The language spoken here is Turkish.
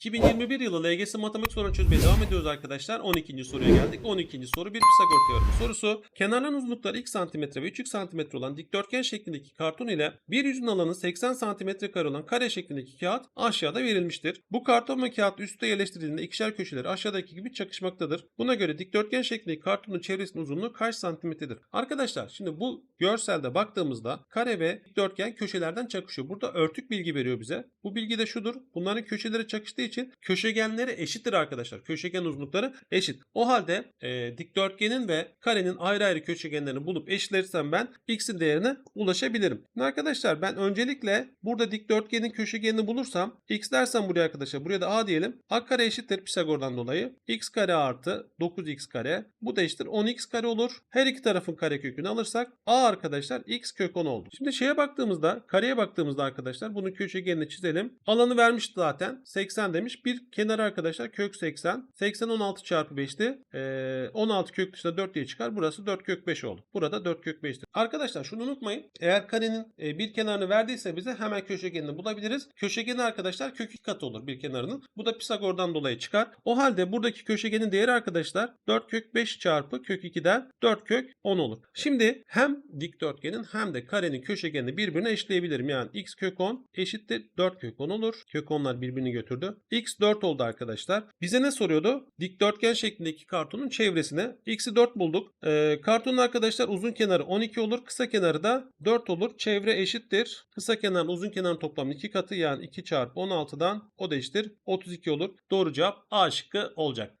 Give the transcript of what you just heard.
2021 yılı LGS matematik sorunu çözmeye devam ediyoruz arkadaşlar. 12. soruya geldik. 12. soru bir Pisagor teoremi sorusu. Kenarların uzunlukları 2 cm ve 3 cm olan dikdörtgen şeklindeki karton ile bir yüzün alanı 80 cm kare olan kare şeklindeki kağıt aşağıda verilmiştir. Bu karton ve kağıt üstte yerleştirildiğinde ikişer köşeleri aşağıdaki gibi çakışmaktadır. Buna göre dikdörtgen şeklindeki kartonun çevresinin uzunluğu kaç santimetredir? Arkadaşlar şimdi bu görselde baktığımızda kare ve dikdörtgen köşelerden çakışıyor. Burada örtük bilgi veriyor bize. Bu bilgi de şudur. Bunların köşeleri çakıştığı için köşegenleri eşittir arkadaşlar. Köşegen uzunlukları eşit. O halde e, dikdörtgenin ve karenin ayrı ayrı köşegenlerini bulup eşitlersem ben x'in değerine ulaşabilirim. Arkadaşlar ben öncelikle burada dikdörtgenin köşegenini bulursam x dersem buraya arkadaşlar buraya da a diyelim. a kare eşittir Pisagor'dan dolayı. x kare artı 9x kare. Bu da eşittir 10x kare olur. Her iki tarafın kare kökünü alırsak a arkadaşlar x kök 10 oldu. Şimdi şeye baktığımızda kareye baktığımızda arkadaşlar bunun köşegenini çizelim. Alanı vermişti zaten. 80 demiş. Bir kenarı arkadaşlar kök 80. 80 16 çarpı 5'ti. Ee, 16 kök dışında 4 diye çıkar. Burası 4 kök 5 oldu. Burada 4 kök 5'tir. Arkadaşlar şunu unutmayın. Eğer karenin e, bir kenarını verdiyse bize hemen köşegenini bulabiliriz. Köşegeni arkadaşlar kök 2 katı olur bir kenarının. Bu da Pisagor'dan dolayı çıkar. O halde buradaki köşegenin değeri arkadaşlar 4 kök 5 çarpı kök 2'den 4 kök 10 olur. Şimdi hem dikdörtgenin hem de karenin köşegenini birbirine eşleyebilirim. Yani x kök 10 eşittir 4 kök 10 olur. Kök 10'lar birbirini götürdü. X 4 oldu arkadaşlar. Bize ne soruyordu? Dikdörtgen şeklindeki kartonun çevresine. x'i 4 bulduk. Ee, kartonun arkadaşlar uzun kenarı 12 olur. Kısa kenarı da 4 olur. Çevre eşittir. Kısa kenar uzun kenarın toplamı 2 katı yani 2 çarpı 16'dan o da eşittir 32 olur. Doğru cevap A şıkkı olacak.